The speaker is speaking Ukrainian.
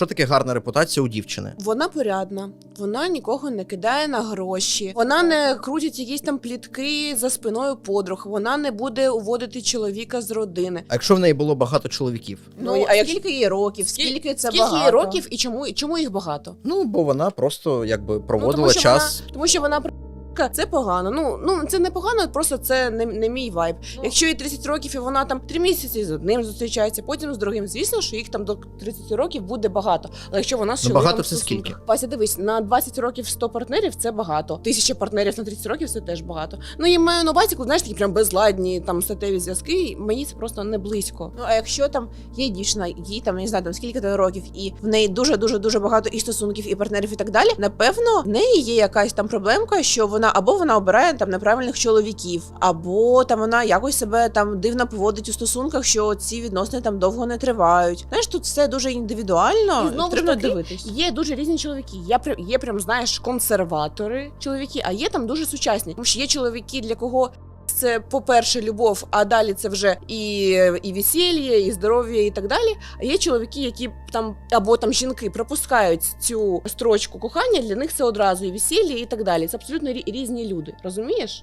Що таке гарна репутація у дівчини? Вона порядна, вона нікого не кидає на гроші, вона не крутить якісь там плітки за спиною подруг, вона не буде уводити чоловіка з родини. А якщо в неї було багато чоловіків? Ну, а як скільки їй років? Скільки це скільки багато? їй років і чому, і чому їх багато? Ну, бо вона просто якби проводила ну, тому, час. Вона, тому що вона це погано. Ну ну це не погано, просто це не, не мій вайб. Якщо їй 30 років і вона там 3 місяці з одним зустрічається, потім з другим, звісно, що їх там до 30 років буде багато. Але якщо вона з Ну, багато це скільки? Вася, дивись, на 20 років 100 партнерів це багато. Тисяча партнерів на 30 років це теж багато. Ну я маю на увазі, коли знаєш такі прям безладні там статеві зв'язки. Мені це просто не близько. Ну а якщо там є дівчина, їй там я не знаю там скільки то років, і в неї дуже дуже дуже багато і стосунків, і партнерів, і так далі. Напевно, в неї є якась там проблемка, що вона або вона обирає там неправильних чоловіків, або там вона якось себе там дивно поводить у стосунках, що ці відносини там довго не тривають. Знаєш, тут все дуже індивідуально. І знову ж Потрібно таки, дивитись. Є дуже різні чоловіки. Є прям є прям знаєш консерватори чоловіки, а є там дуже сучасні. Тому що є чоловіки, для кого це, по-перше, любов, а далі це вже і, і весілля, і здоров'я, і так далі. А є чоловіки, які там або там жінки пропускають цю строчку кохання. Для них це одразу і весілля, і так далі. Це абсолютно різні люди. Розумієш?